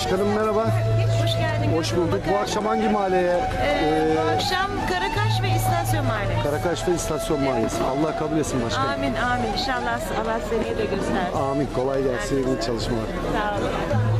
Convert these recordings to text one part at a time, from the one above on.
Başkanım merhaba. Hoş geldin. Hoş bulduk. Bu akşam hangi mahalleye? Ee, bu Ee, akşam Karakaş ve İstasyon Mahallesi. Karakaş'ta istasyon mahallesi. Allah kabul etsin başkanım. Amin amin. İnşallah Allah seni de göstersin. Amin. Kolay gelsin. İyi çalışmalar. Sağ olun.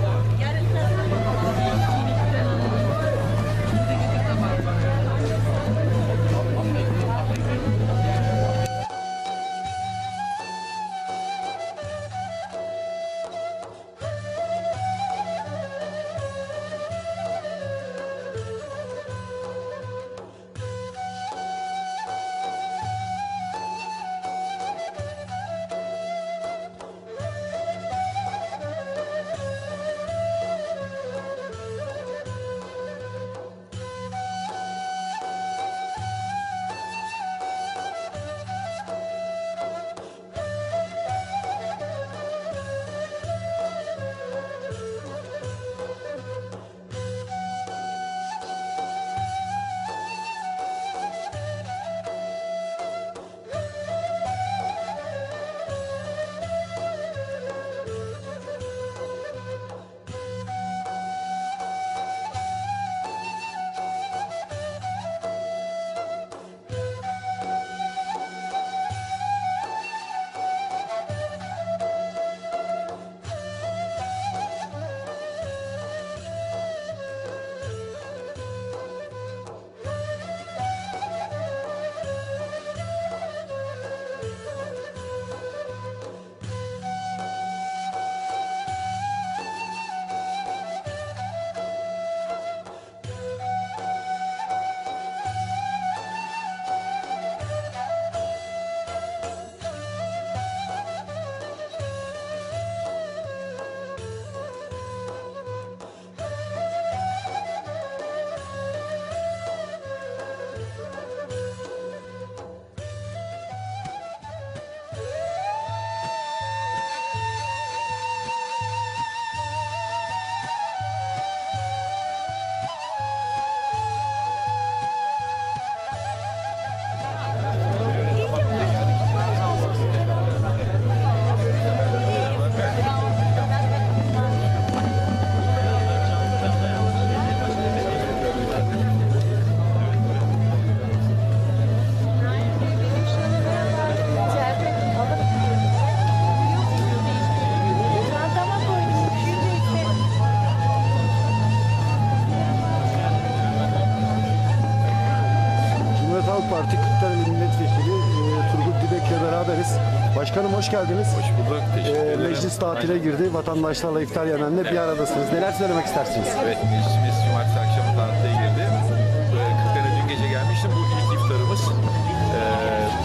Parti Kırklareli Milletvekili e, Turgut Dibek'le beraberiz. Başkanım hoş geldiniz. Hoş bulduk. Teşekkür ederim. meclis tatile girdi. Vatandaşlarla iftar yemenle bir aradasınız. Neler söylemek istersiniz? Evet, meclisimiz cumartesi akşamı tatile girdi. Ee, Kırklareli dün gece gelmiştim. Bu ilk iftarımız. Ee,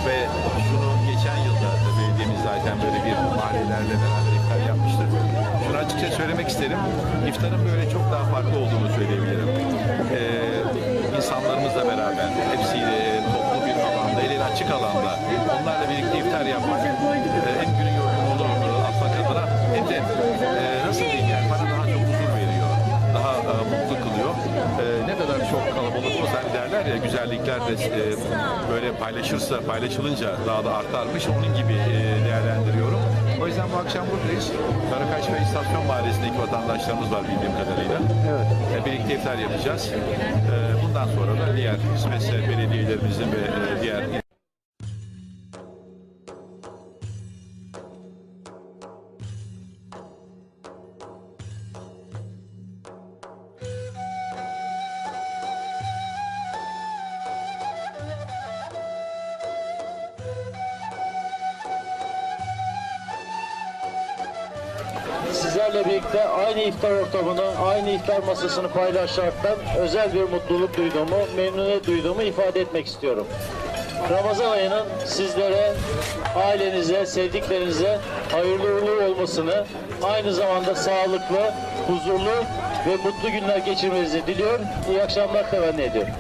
ve şunu geçen yılda da belediyemiz zaten böyle bir mahallelerle beraber iftar yapmıştır. Şunu açıkça söylemek isterim. İftarın böyle çok daha farklı olduğunu söyleyebilirim. Ee, insanlarımızla beraber, hepsiyle alanda, elin açık alanda onlarla birlikte iftar yapmak e, hem günün yorgunluğunu atmak adına hem de e, nasıl diyeyim yani bana daha çok huzur veriyor. Daha e, mutlu kılıyor. E, ne kadar çok kalabalık olsa derler ya güzellikler de e, böyle paylaşırsa, paylaşılınca daha da artarmış. Onun gibi e, değerlendiriyorum. O yüzden bu akşam buradayız. Karakaş ve İstasyon Mahallesi'ndeki vatandaşlarımız var bildiğim kadarıyla. Evet. E, birlikte iftar yapacağız. E, bundan sonra da diğer hizmetse belediyelerimizin ve e, diğer Sizlerle birlikte aynı iftar ortamını, aynı iftar masasını paylaşmaktan özel bir mutluluk duyduğumu, memnuniyet duyduğumu ifade etmek istiyorum. Ramazan ayının sizlere, ailenize, sevdiklerinize hayırlı uğurlu olmasını, aynı zamanda sağlıklı, huzurlu ve mutlu günler geçirmenizi diliyor. İyi akşamlar temenni ediyorum.